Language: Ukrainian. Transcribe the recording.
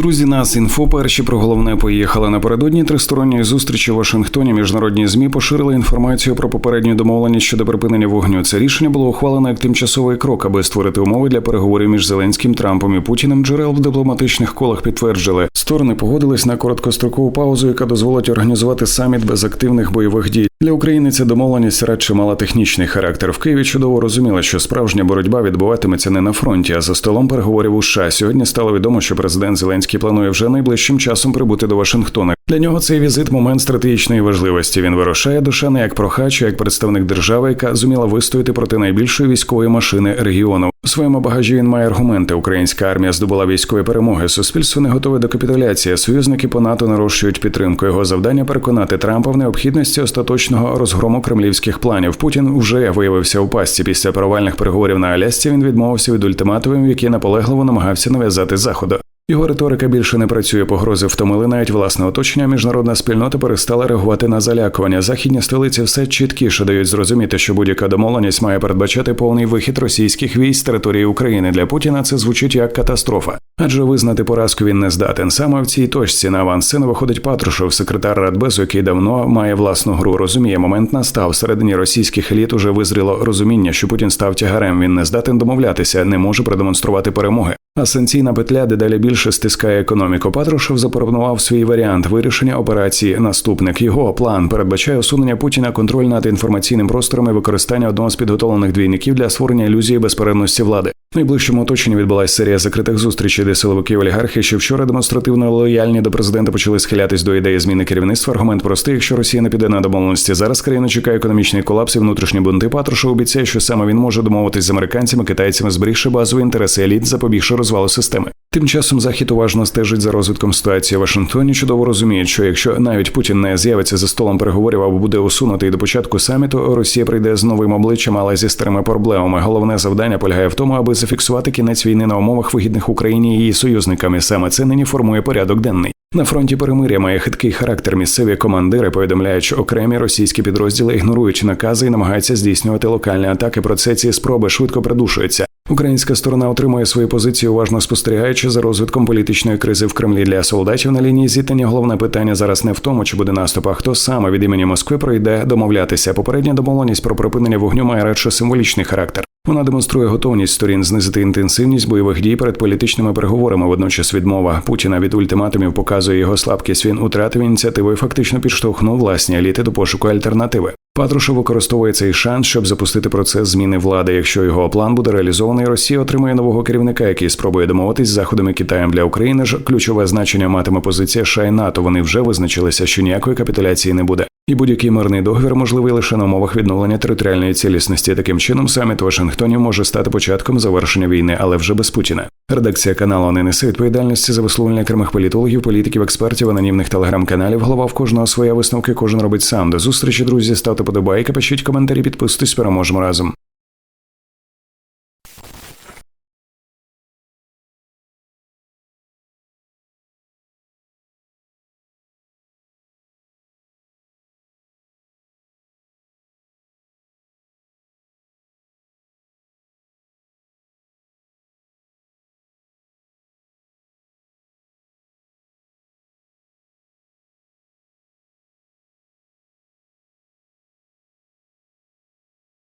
Друзі, нас інфо перші про головне поїхали напередодні тристоронньої зустрічі в Вашингтоні. Міжнародні змі поширили інформацію про попередню домовленість щодо припинення вогню. Це рішення було ухвалено як тимчасовий крок, аби створити умови для переговорів між Зеленським, Трампом і Путіним. Джерел в дипломатичних колах підтверджили, сторони погодились на короткострокову паузу, яка дозволить організувати саміт без активних бойових дій. Для України ця домовленість радше мала технічний характер. В Києві чудово розуміли, що справжня боротьба відбуватиметься не на фронті, а за столом переговорів у США. Сьогодні стало відомо, що президент Зеленський планує вже найближчим часом прибути до Вашингтона. Для нього цей візит момент стратегічної важливості. Він вирушає до США не як прохач, як представник держави, яка зуміла вистояти проти найбільшої військової машини регіону. У своєму багажі він має аргументи. Українська армія здобула військові перемоги. Суспільство не готове до капітуляції. Союзники по НАТО нарощують підтримку. Його завдання переконати Трампа в необхідності остаточного розгрому кремлівських планів. Путін вже виявився у пастці. Після провальних переговорів на Алясці він відмовився від ультиматумів, які наполегливо намагався нав'язати заходу. Його риторика більше не працює. Погрози втомили навіть власне оточення. Міжнародна спільнота перестала реагувати на залякування. Західні столиці все чіткіше дають зрозуміти, що будь-яка домовленість має передбачати повний вихід російських військ з території України. Для Путіна це звучить як катастрофа, адже визнати поразку він не здатен. Саме в цій точці на авансцену виходить Патрушев, секретар Радбезу, який давно має власну гру. Розуміє, момент настав. Всередині російських еліт уже визріло розуміння, що Путін став тягарем. Він не здатен домовлятися, не може продемонструвати перемоги. А санкційна петля дедалі більше стискає економіку. Патрушев запропонував свій варіант вирішення операції. Наступник його план передбачає усунення Путіна контроль над інформаційним простором і використання одного з підготовлених двійників для створення ілюзії безперервності влади. Найближчому оточенні відбулася серія закритих зустрічей, де силовики олігархи, що вчора демонстративно лояльні до президента почали схилятись до ідеї зміни керівництва. Аргумент простий, якщо Росія не піде на домовленості. Зараз країну чекає економічний колапс і внутрішні бунти. Патрушев обіцяє, що саме він може домовитись з американцями, китайцями, зберігши базові інтереси еліт, запобігши розвалу системи. Тим часом захід уважно стежить за розвитком ситуації в Вашингтоні. Чудово розуміють, що якщо навіть Путін не з'явиться за столом переговорів або буде усунутий до початку саміту, Росія прийде з новим обличчям, але зі старими проблемами. Головне завдання полягає в тому, аби зафіксувати кінець війни на умовах вигідних Україні і її союзниками. Саме це нині формує порядок денний. На фронті перемиря має хиткий характер. Місцеві командири повідомляють, що окремі російські підрозділи, ігноруючи накази і намагаються здійснювати локальні атаки. Про це ці спроби швидко придушуються. Українська сторона отримує свої позиції, уважно спостерігаючи за розвитком політичної кризи в Кремлі для солдатів на лінії зіткнення. Головне питання зараз не в тому, чи буде наступ, а хто саме від імені Москви пройде домовлятися. Попередня домовленість про припинення вогню має радше символічний характер. Вона демонструє готовність сторін знизити інтенсивність бойових дій перед політичними переговорами. Водночас відмова Путіна від ультиматумів показує його слабкість. Він утратив ініціативу і фактично підштовхнув власні еліти до пошуку альтернативи. Патрушев використовує цей шанс, щоб запустити процес зміни влади. Якщо його план буде реалізований, Росія отримує нового керівника, який спробує домовитись з заходами Китаєм для України. ж ключове значення матиме позиція США і НАТО. Вони вже визначилися, що ніякої капітуляції не буде. І будь-який мирний договір можливий лише на умовах відновлення територіальної цілісності. Таким чином, саміт у Вашингтоні може стати початком завершення війни, але вже без Путіна. Редакція каналу не несе відповідальності за висловлення окремих політологів, політиків, експертів, анонімних телеграм-каналів. Голова в кожного своя висновки, кожен робить сам. До зустрічі, друзі. Ставте подобайки, пишіть коментарі, підписуйтесь, переможемо разом.